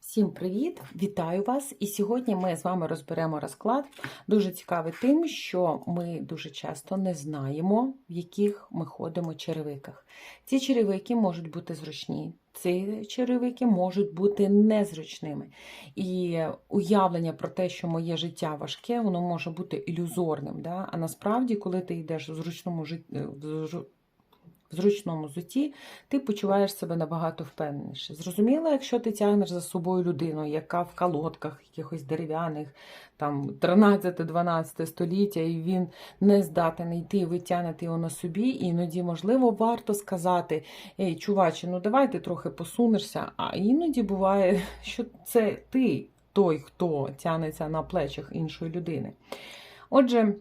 Всім привіт! Вітаю вас! І сьогодні ми з вами розберемо розклад. Дуже цікавий тим, що ми дуже часто не знаємо, в яких ми ходимо черевиках. Ці черевики можуть бути зручні, ці черевики можуть бути незручними. І уявлення про те, що моє життя важке, воно може бути ілюзорним. Да? А насправді, коли ти йдеш в зручному житті. В зручному зуті ти почуваєш себе набагато впевненіше. Зрозуміло, якщо ти тягнеш за собою людину, яка в колодках якихось дерев'яних, там 13-12 століття, і він не здатен йти, ви тягнете його на собі, і іноді, можливо, варто сказати: Ей, чуваче, ну давай ти трохи посунешся. А іноді буває, що це ти той, хто тягнеться на плечах іншої людини. Отже.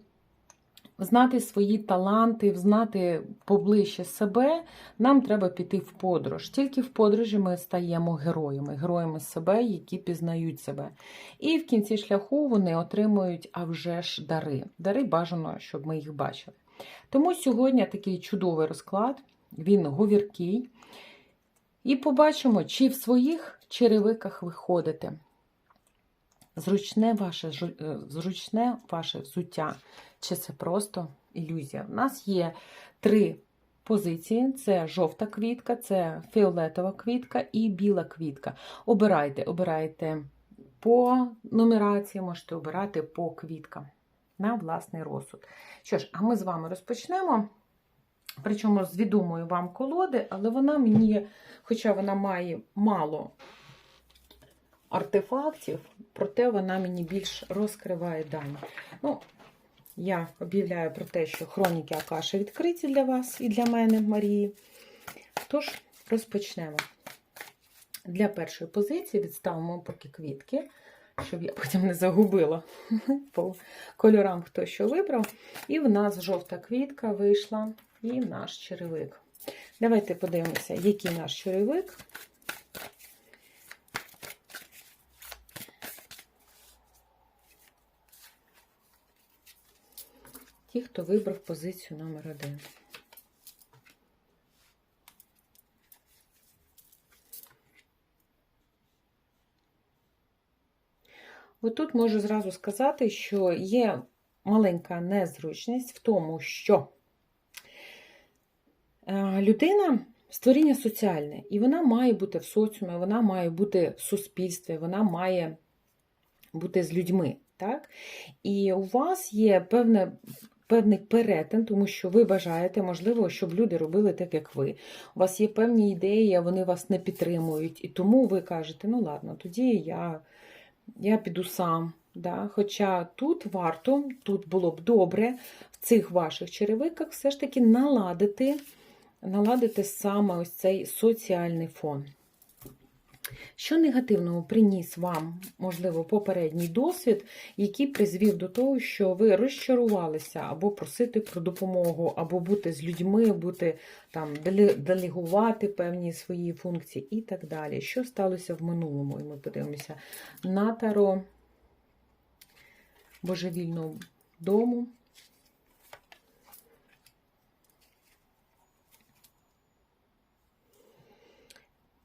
Знати свої таланти, знати поближче себе, нам треба піти в подорож. Тільки в подорожі ми стаємо героями, героями себе, які пізнають себе. І в кінці шляху вони отримують а вже ж дари. Дари бажано, щоб ми їх бачили. Тому сьогодні такий чудовий розклад, він говіркий. І побачимо, чи в своїх черевиках ви ходите. Зручне ваше, зручне ваше взуття. Чи це просто ілюзія? У нас є три позиції: це жовта квітка, це фіолетова квітка і біла квітка. Обирайте, обирайте по нумерації, можете обирати по квіткам на власний розсуд. Що ж, а ми з вами розпочнемо. Причому з відомої вам колоди, але вона мені, хоча вона має мало артефактів, проте вона мені більш розкриває дані. Ну, я об'являю про те, що хроніки Акаши відкриті для вас і для мене, Марії. Тож, розпочнемо. Для першої позиції відставимо поки квітки, щоб я потім не загубила по кольорам, хто що вибрав. І в нас жовта квітка вийшла і наш черевик. Давайте подивимося, який наш черевик. Ті, хто вибрав позицію номер один. Отут можу зразу сказати, що є маленька незручність в тому, що е, людина створіння соціальне, і вона має бути в соціумі, вона має бути в суспільстві, вона має бути з людьми. Так? І у вас є певне певний перетин, тому що ви бажаєте, можливо, щоб люди робили так, як ви. У вас є певні ідеї, а вони вас не підтримують. І тому ви кажете, ну ладно, тоді я, я піду сам. Да? Хоча тут варто, тут було б добре в цих ваших черевиках все ж таки наладити, наладити саме ось цей соціальний фон. Що негативного приніс вам, можливо, попередній досвід, який призвів до того, що ви розчарувалися або просити про допомогу, або бути з людьми, бути там, делегувати певні свої функції і так далі. Що сталося в минулому? І ми подивимося на таро божевільного дому.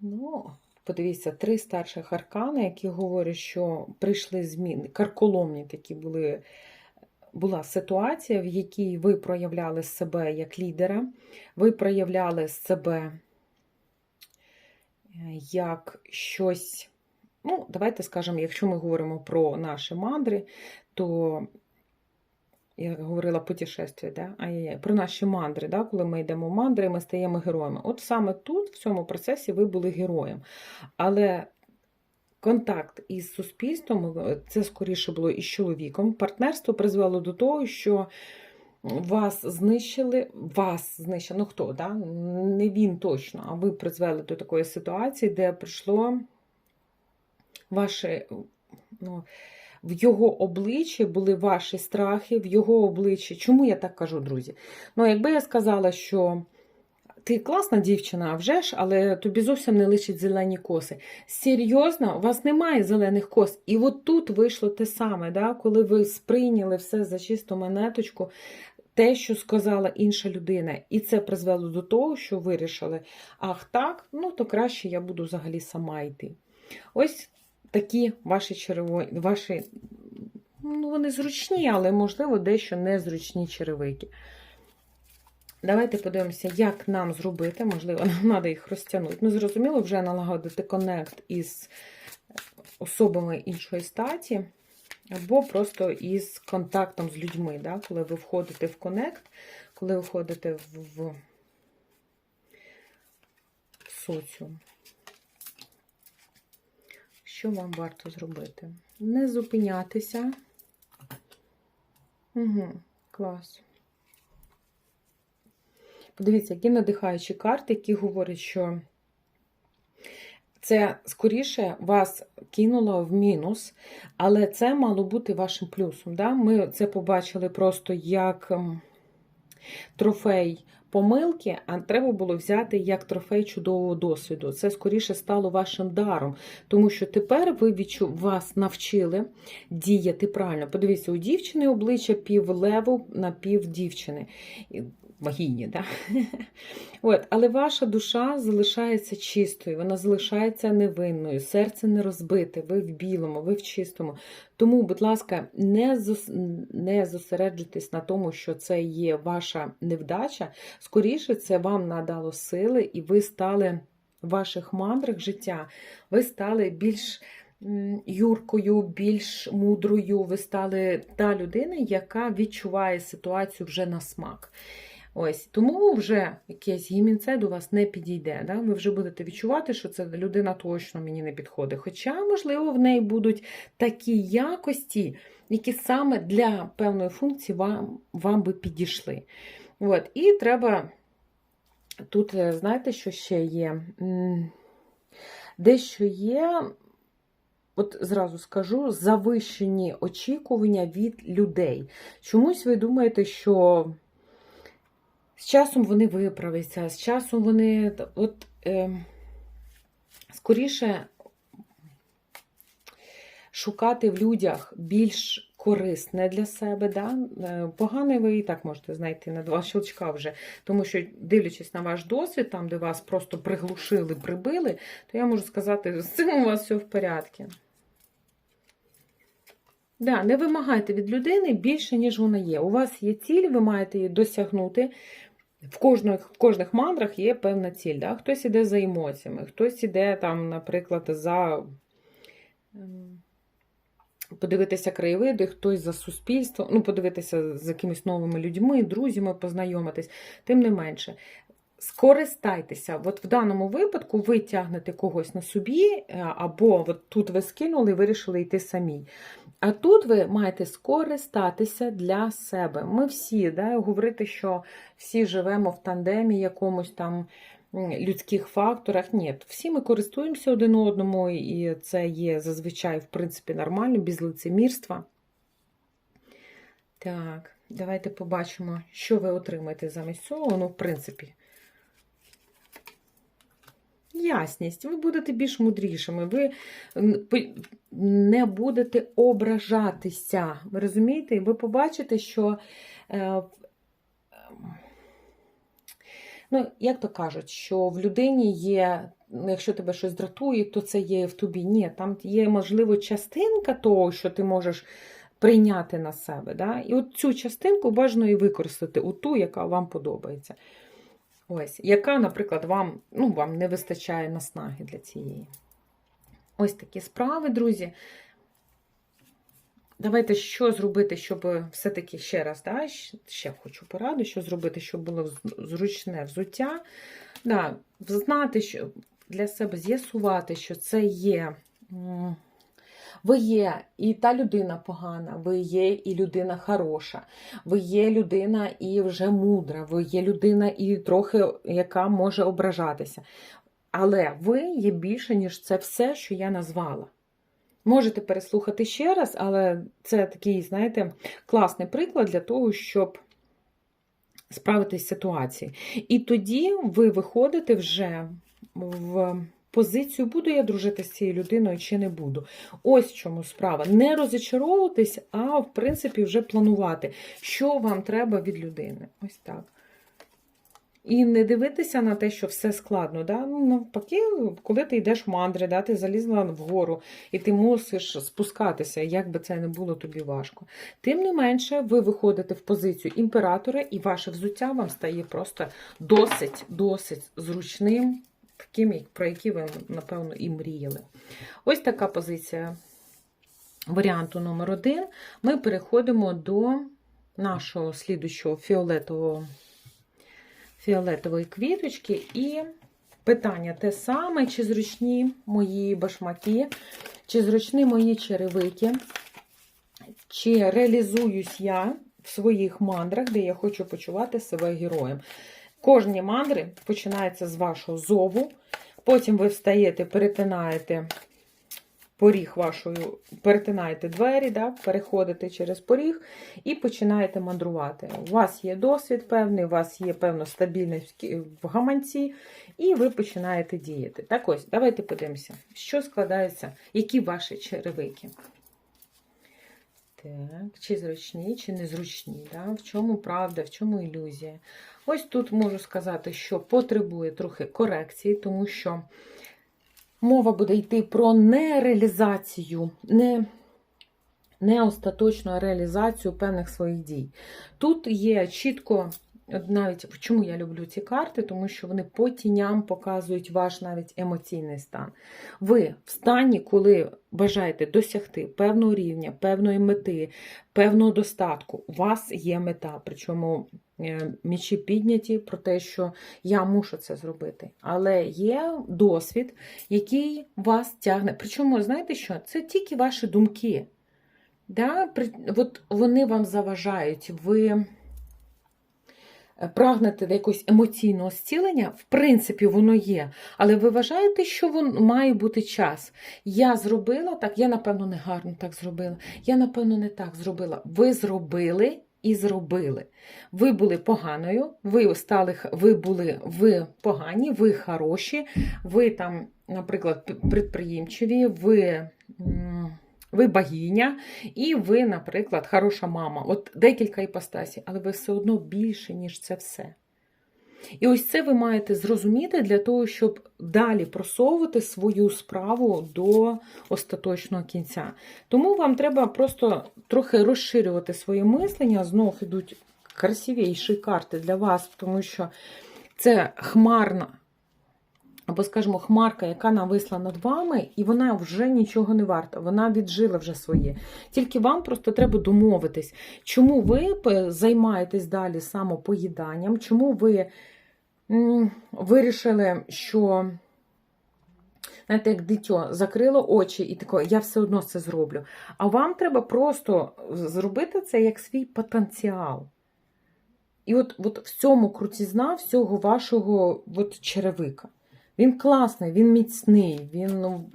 Ну, Подивіться, три старших аркани, які говорять, що прийшли зміни, карколомні такі були. Була ситуація, в якій ви проявляли себе як лідера, ви проявляли себе е, як щось. Ну, давайте скажемо, якщо ми говоримо про наші мандри, то я говорила путешествие, да? Ай-яй-яй, про наші мандри, да? коли ми йдемо в мандри, ми стаємо героями. От саме тут, в цьому процесі, ви були героєм. Але контакт із суспільством, це скоріше було із чоловіком, партнерство призвело до того, що вас знищили, вас знищили, ну хто, да? не він точно, а ви призвели до такої ситуації, де прийшло ваше. ну, в його обличчі були ваші страхи, в його обличчі. Чому я так кажу, друзі? Ну, якби я сказала, що ти класна дівчина, а вже ж, але тобі зовсім не лишить зелені коси. Серйозно, у вас немає зелених кос. І от тут вийшло те саме, да? коли ви сприйняли все за чисту монеточку. Те, що сказала інша людина, і це призвело до того, що вирішили, ах так, ну то краще я буду взагалі сама йти. Ось такі ваші червоні, ваші, ну, вони зручні, але, можливо, дещо незручні черевики. Давайте подивимося, як нам зробити. Можливо, нам треба їх розтягнути. Ну, зрозуміло, вже налагодити коннект із особами іншої статі, або просто із контактом з людьми. Да? Коли ви входите в коннект, коли ви входите в соціум. Що вам варто зробити? Не зупинятися. Угу, клас. Подивіться, які надихаючі карти, які говорять, що це скоріше вас кинуло в мінус, але це мало бути вашим плюсом. Да? Ми це побачили просто як ем, трофей помилки, а треба було взяти як трофей чудового досвіду. Це скоріше стало вашим даром, тому що тепер ви відчу... вас навчили діяти правильно. Подивіться, у дівчини обличчя пів леву на пів дівчини. Вагіні, да? От, але ваша душа залишається чистою, вона залишається невинною, серце не розбите, ви в білому, ви в чистому. Тому, будь ласка, не зос... не зосереджуйтесь на тому, що це є ваша невдача. Скоріше, це вам надало сили, і ви стали в ваших мандрах життя, ви стали більш. Юркою, більш мудрою, ви стали та людина, яка відчуває ситуацію вже на смак. Ось тому вже якесь гімінце до вас не підійде. Да? Ви вже будете відчувати, що ця людина точно мені не підходить. Хоча, можливо, в неї будуть такі якості, які саме для певної функції вам вам би підійшли. От. І треба тут, е, знаєте, що ще є? Дещо є. От зразу скажу, завищені очікування від людей. Чомусь ви думаєте, що з часом вони виправляться, з часом вони от е, скоріше шукати в людях більш корисне для себе. Да? Е, погане ви і так можете знайти на два щелчка вже. Тому що, дивлячись на ваш досвід, там, де вас просто приглушили, прибили, то я можу сказати, з цим у вас все в порядку. Да, не вимагайте від людини більше, ніж вона є. У вас є ціль, ви маєте її досягнути. В кожних в кожних мандрах є певна ціль. Да? Хтось іде за емоціями, хтось іде, там, наприклад, за ем, подивитися краєвиди, хтось за суспільство, ну, подивитися з якимись новими людьми, друзями, познайомитись, тим не менше. Скористайтеся, от в даному випадку ви тягнете когось на собі, е, або от тут ви скинули і вирішили йти самі. А тут ви маєте скористатися для себе. Ми всі, да, говорити, що всі живемо в тандемі, якомусь там людських факторах. Ні, всі ми користуємося один одному, і це є зазвичай, в принципі, нормально, без лицемірства. Так, давайте побачимо, що ви отримаєте замість цього. Ну, в принципі, ясність, ви будете більш мудрішими, ви не будете ображатися. Ви розумієте? Ви побачите, що, е, ну, як то кажуть, що в людині є. Якщо тебе щось дратує, то це є в тобі. Ні, там є, можливо, частинка того, що ти можеш прийняти на себе. Да? І от цю частинку бажано і використати, у ту, яка вам подобається. Ось, яка, наприклад, вам ну, вам не вистачає наснаги для цієї. Ось такі справи, друзі. Давайте що зробити, щоб все-таки ще раз, да, ще хочу пораду, що зробити, щоб було зручне взуття. Да, Знати, що для себе з'ясувати, що це є. Ви є і та людина погана, ви є і людина хороша, ви є людина і вже мудра, ви є людина і трохи, яка може ображатися. Але ви є більше, ніж це все, що я назвала. Можете переслухати ще раз, але це такий, знаєте, класний приклад для того, щоб справитись з ситуацією. І тоді ви виходите вже в позицію, буду я дружити з цією людиною чи не буду. Ось в чому справа. Не розочаровуватись, а в принципі вже планувати, що вам треба від людини. Ось так. І не дивитися на те, що все складно. Да? Ну, навпаки, коли ти йдеш в мандри, да? ти залізла вгору, і ти мусиш спускатися, як би це не було тобі важко. Тим не менше, ви виходите в позицію імператора, і ваше взуття вам стає просто досить, досить зручним, таким, про який ви, напевно, і мріяли. Ось така позиція варіанту номер один. Ми переходимо до нашого слідущого фіолетового, фіолетової квіточки. І питання те саме: чи зручні мої башмаки, чи зручні мої черевики, чи реалізуюсь я в своїх мандрах, де я хочу почувати себе героєм. Кожні мандри починаються з вашого зову. Потім ви встаєте, перетинаєте поріг вашою, перетинаєте двері, да, переходите через поріг і починаєте мандрувати. У вас є досвід певний, у вас є певна стабільність в гаманці, і ви починаєте діяти. Так ось, давайте подивимося, що складається, які ваші черевики. Так, чи зручні, чи незручні, да? в чому правда, в чому ілюзія. Ось тут можу сказати, що потребує трохи корекції, тому що мова буде йти про нереалізацію, не, не остаточну реалізацію певних своїх дій. Тут є чітко, навіть чому я люблю ці карти, тому що вони по тіням показують ваш навіть емоційний стан. Ви в стані, коли бажаєте досягти певного рівня, певної мети, певного достатку, у вас є мета. Причому е, мічі підняті про те, що я мушу це зробити. Але є досвід, який вас тягне. Причому, знаєте що? Це тільки ваші думки. Да? От вони вам заважають. Ви прагнете до якогось емоційного зцілення, в принципі, воно є. Але ви вважаєте, що вон має бути час. Я зробила так, я, напевно, не гарно так зробила. Я, напевно, не так зробила. Ви зробили і зробили. Ви були поганою, ви стали, ви були ви погані, ви хороші, ви там, наприклад, предприємчиві, ви. Ви богиня, і ви, наприклад, хороша мама. От декілька іпостасій, але ви все одно більше, ніж це все. І ось це ви маєте зрозуміти для того, щоб далі просовувати свою справу до остаточного кінця. Тому вам треба просто трохи розширювати своє мислення. Знов ідуть красивіші карти для вас, тому що це хмарна. Або, скажімо, хмарка, яка нависла над вами, і вона вже нічого не варта, вона віджила вже своє. Тільки вам просто треба домовитись, чому ви займаєтесь далі самопоїданням, чому ви вирішили, що, знаєте, як дитя закрило очі і таке, я все одно це зроблю. А вам треба просто зробити це як свій потенціал. І от, от в цьому крутізна всього вашого от, черевика. Він класний, він міцний, він ну,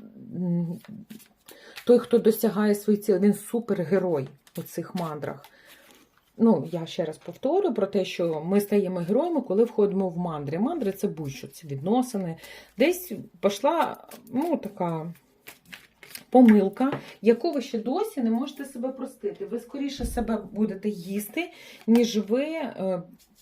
той, хто досягає своїх цілей, він супергерой у цих мандрах. Ну, я ще раз повторю про те, що ми стаємо героями, коли входимо в мандри. Мандри це будь-що, це відносини. Десь пішла ну, така помилка, яку ви ще досі не можете себе простити. Ви скоріше себе будете їсти, ніж ви е,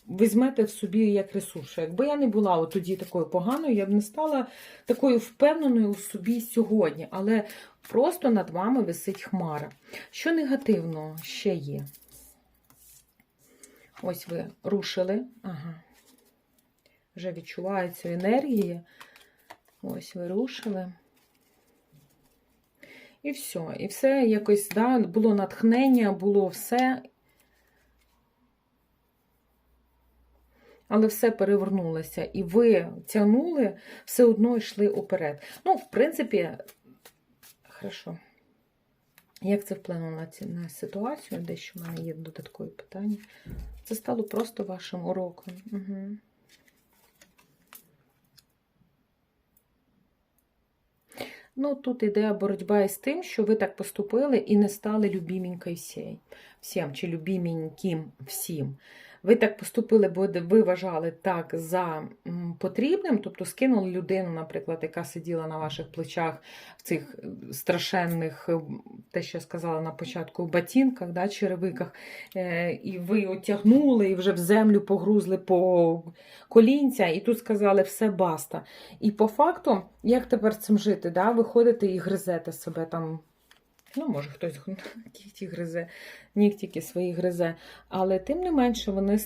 візьмете в собі як ресурс. Якби я не була от тоді такою поганою, я б не стала такою впевненою у собі сьогодні. Але просто над вами висить хмара. Що негативного ще є? Ось ви рушили. Ага. Вже відчуваються енергії. Ось ви рушили. І все. І все якось, да, було натхнення, було все. Але все перевернулося. І ви тягнули, все одно йшли уперед. Ну, в принципі, хорошо. Як це вплинуло на, ці, на ситуацію? Дещо в мене є додаткові питання. Це стало просто вашим уроком. Угу. Ну, тут іде боротьба із тим, що ви так поступили і не стали любіменькою всім, чи любіменьким всім. Ви так поступили, бо ви вважали так за потрібним, тобто скинули людину, наприклад, яка сиділа на ваших плечах в цих е, страшенних, е, те, що я сказала на початку, ботинках, да, черевиках, е, і ви отягнули, і вже в землю погрузли по колінця, і тут сказали все баста. І по факту, як тепер цим жити? Да? Виходите і гризете себе там. Ну, може, хтось нігті гризе, нігтіки свої гризе. Але тим не менше, вони,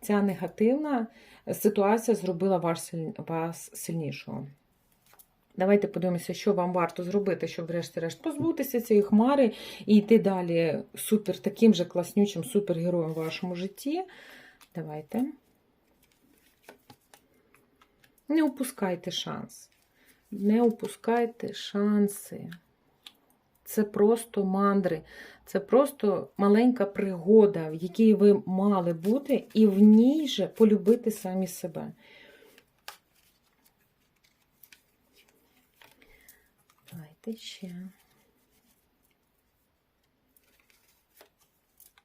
ця негативна ситуація зробила вас, вас сильнішого. Давайте подивимося, що вам варто зробити, щоб врешті-решт позбутися цієї хмари і йти далі супер, таким же класнючим супергероєм в вашому житті. Давайте. Не упускайте шанс. Не упускайте шанси. Це просто мандри, це просто маленька пригода, в якій ви мали бути, і в ній же полюбити самі себе. Давайте ще.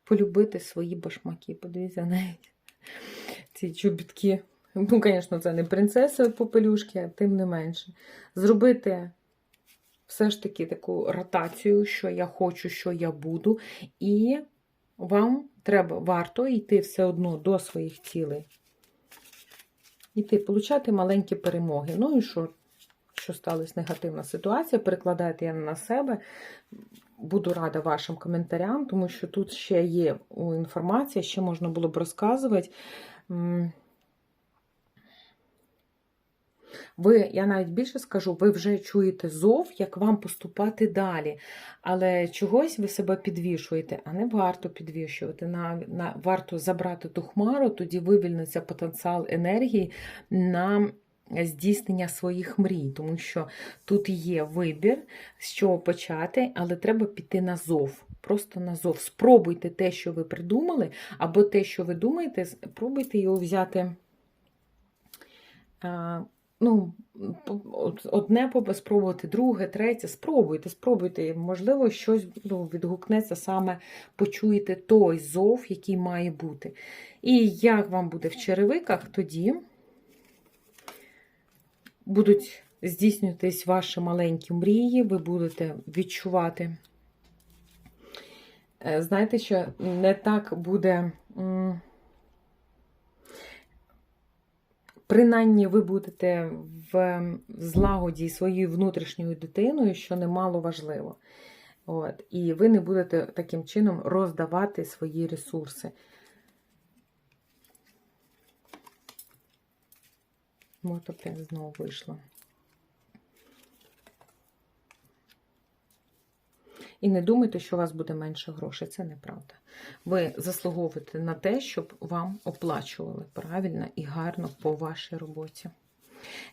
Полюбити свої башмаки. Подивіться навіть ці чобітки. Ну, звісно, це не принцеса попелюшки, а тим не менше. Зробити все ж таки таку ротацію, що я хочу, що я буду, і вам треба варто йти все одно до своїх цілей. Іти, получати маленькі перемоги. Ну і що, що сталася негативна ситуація, перекладайте я на себе. Буду рада вашим коментарям, тому що тут ще є інформація, ще можна було б розказувати. Ви, я навіть більше скажу, ви вже чуєте зов, як вам поступати далі. Але чогось ви себе підвішуєте, а не варто підвішувати. На, на, варто забрати ту хмару, тоді вивільниться потенціал енергії на здійснення своїх мрій. Тому що тут є вибір, з чого почати, але треба піти на зов. Просто на зов. Спробуйте те, що ви придумали, або те, що ви думаєте, спробуйте його взяти. Ну, одне спробувати, друге, третє, спробуйте, спробуйте. Можливо, щось ну, відгукнеться саме, почуєте той зов, який має бути. І як вам буде в черевиках, тоді будуть здійснюватись ваші маленькі мрії, ви будете відчувати. Е, Знаєте, що не так буде. Принаймні, ви будете в злагоді своєю внутрішньою дитиною, що немало важливо. От. І ви не будете таким чином роздавати свої ресурси. От знову вийшло. І не думайте, що у вас буде менше грошей. Це неправда. Ви заслуговуєте на те, щоб вам оплачували правильно і гарно по вашій роботі.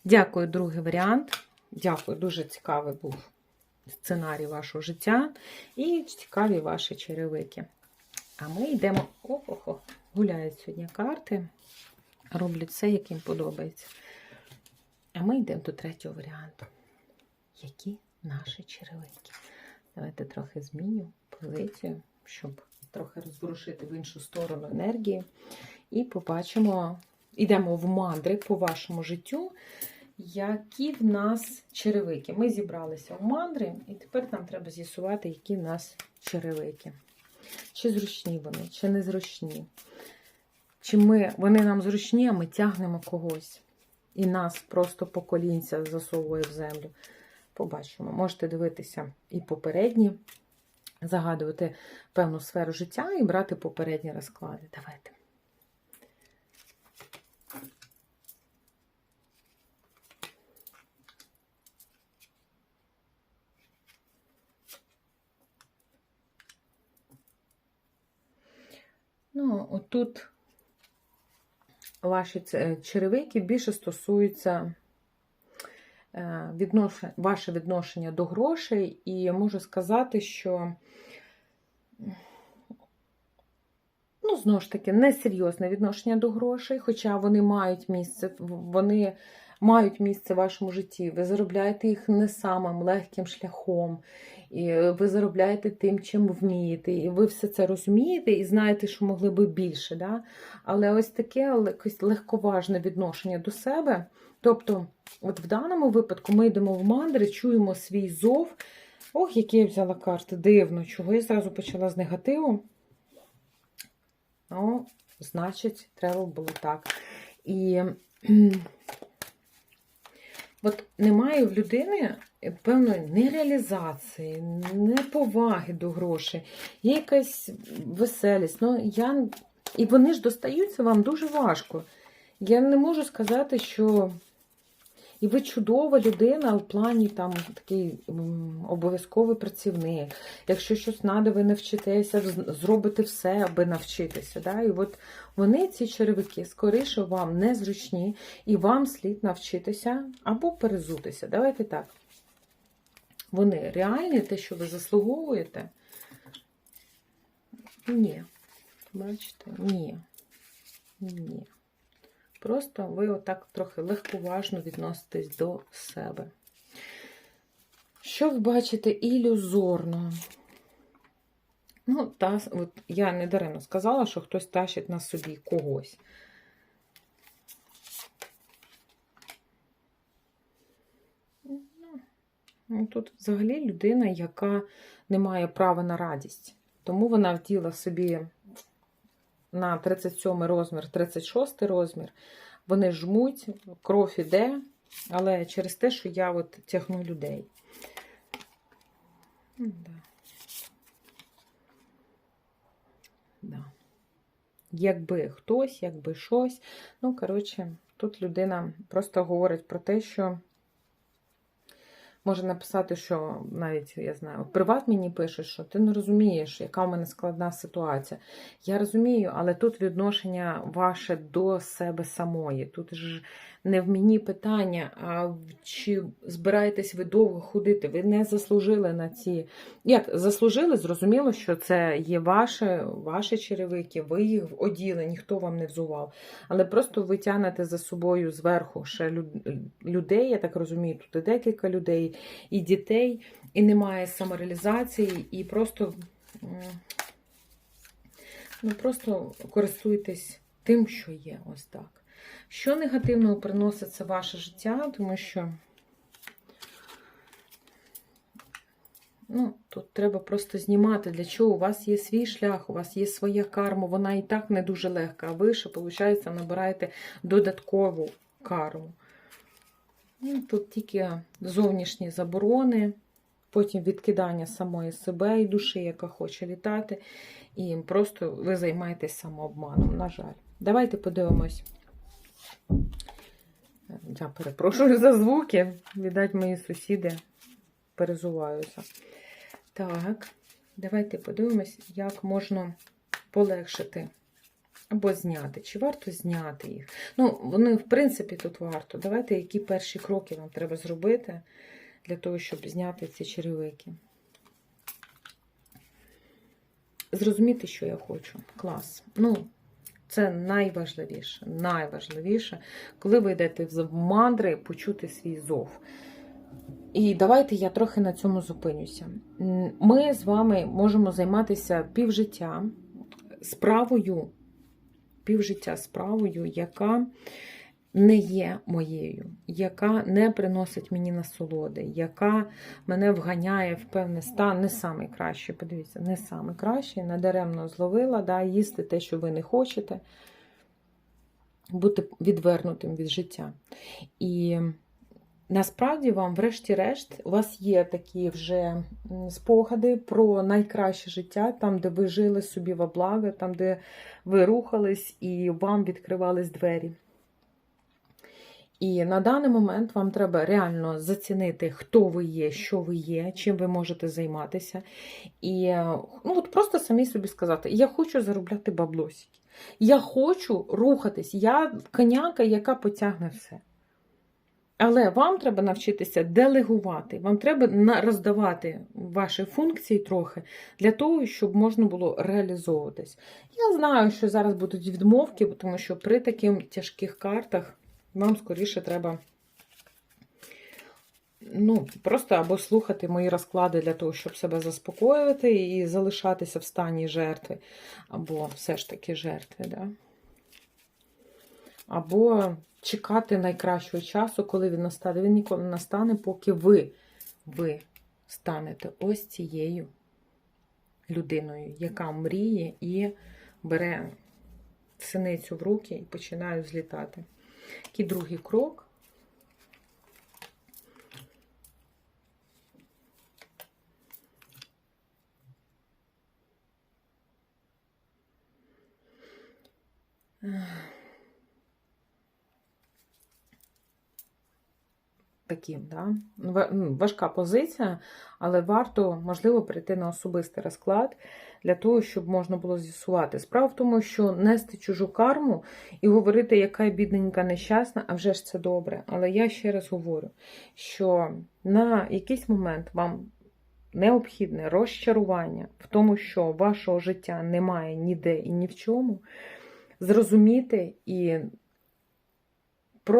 Дякую, другий варіант. Дякую, дуже цікавий був сценарій вашого життя і цікаві ваші черевики. А ми йдемо. Охо-хо, гуляють сьогодні карти, роблять все, як їм подобається. А ми йдемо до третього варіанту. Які наші черевики? Давайте трохи зміню позицію, щоб трохи розворушити в іншу сторону енергії. І побачимо, йдемо в мандри по вашому життю, які в нас черевики. Ми зібралися в мандри, і тепер нам треба з'ясувати, які в нас черевики. Чи зручні вони, чи незручні. Чи ми, вони нам зручні, а ми тягнемо когось. І нас просто по колінця засовує в землю. Побачимо. Можете дивитися і попередні, загадувати певну сферу життя і брати попередні розклади. Давайте. Ну, отут ваші черевики більше стосуються е, віднош- ваше відношення до грошей, і можу сказати, що, ну, знову ж таки, несерйозне відношення до грошей, хоча вони мають місце, вони мають місце в вашому житті. Ви заробляєте їх не самим легким шляхом, і ви заробляєте тим, чим вмієте. І ви все це розумієте і знаєте, що могли би більше. Да? Але ось таке легковажне відношення до себе. Тобто, от в даному випадку ми йдемо в мандри, чуємо свій зов. Ох, які я взяла карти, дивно, чого я зразу почала з негативу. Ну, значить, треба було так. І от немає в людини певної нереалізації, неповаги до грошей, є якась веселість. Ну, я... І вони ж достаються вам дуже важко. Я не можу сказати, що. І ви чудова людина в плані там такий обов'язковий працівник. Якщо щось треба, ви навчитеся, зробите все, аби навчитися. Да? І от вони, ці черевики, скоріше вам незручні, і вам слід навчитися або перезутися. Давайте так. Вони реальні, те, що ви заслуговуєте? Ні. Бачите? Ні. Ні. Просто ви отак трохи легковажно відноситесь до себе. Що ви бачите ілюзорно? Ну, та, от я не даремно сказала, що хтось тащить на собі когось. Ну, Тут взагалі людина, яка не має права на радість. Тому вона вділа собі на 37 розмір, 36 розмір. Вони жмуть, кров іде, але через те, що я от тягну людей. Да. Да. Якби хтось, якби щось. Ну, коротше, тут людина просто говорить про те, що може написати, що навіть я знаю, приват мені пише, що ти не розумієш, яка в мене складна ситуація. Я розумію, але тут відношення ваше до себе самої. Тут ж не в мені питання, а чи збираєтесь ви довго ходити? Ви не заслужили на ці. Як заслужили, зрозуміло, що це є ваше, ваші черевики, ви їх оділи, ніхто вам не взував. Але просто ви тянете за собою зверху ще людей, я так розумію, тут і декілька людей, і дітей, і немає самореалізації, і просто, ну, просто користуйтесь тим, що є. Ось так. Що негативного приноситься ваше життя, тому що ну, тут треба просто знімати, для чого у вас є свій шлях, у вас є своя карма, вона і так не дуже легка, а ви ще, виходить, набираєте додаткову карму. Ну, Тут тільки зовнішні заборони, потім відкидання самої себе і душі, яка хоче літати. І просто ви займаєтесь самообманом, на жаль. Давайте подивимось. Я перепрошую за звуки. Віддать, мої сусіди перезуваються. Так, давайте подивимось, як можна полегшити або зняти. Чи варто зняти їх? Ну, вони, в принципі, тут варто. Давайте, які перші кроки вам треба зробити для того, щоб зняти ці черевики. Зрозуміти, що я хочу. Клас. Ну, це найважливіше. Найважливіше, коли ви йдете в мандри, почути свій зов. І давайте я трохи на цьому зупинюся. Ми з вами можемо займатися півжиття справою, півжиття справою, яка не є моєю, яка не приносить мені насолоди, яка мене вганяє в певний стан, не найкращий, подивіться, не найкращий, надаремно зловила, да, їсти те, що ви не хочете, бути відвернутим від життя. І насправді вам, врешті-решт, у вас є такі вже спогади про найкраще життя, там, де ви жили собі во благо, там, де ви рухались і вам відкривались двері. І на даний момент вам треба реально зацінити, хто ви є, що ви є, чим ви можете займатися. І ну, от просто самі собі сказати: я хочу заробляти баблосики. Я хочу рухатись, я коняка, яка потягне все. Але вам треба навчитися делегувати, вам треба роздавати ваші функції трохи для того, щоб можна було реалізовуватись. Я знаю, що зараз будуть відмовки, тому що при таких тяжких картах. Вам скоріше треба ну, просто або слухати мої розклади для того, щоб себе заспокоювати і залишатися в стані жертви, або все ж таки жертви, да? або чекати найкращого часу, коли він настане. Він ніколи не настане, поки ви, ви станете ось цією людиною, яка мріє і бере синицю в руки і починає злітати. Такий другий крок. Такі, да? Ну, важка позиція, але варто, можливо, прийти на особистий розклад для того, щоб можна було з'ясувати. Справа в тому, що нести чужу карму і говорити, яка бідненька нещасна, а вже ж це добре. Але я ще раз говорю, що на якийсь момент вам необхідне розчарування в тому, що вашого життя немає ніде і ні в чому, зрозуміти і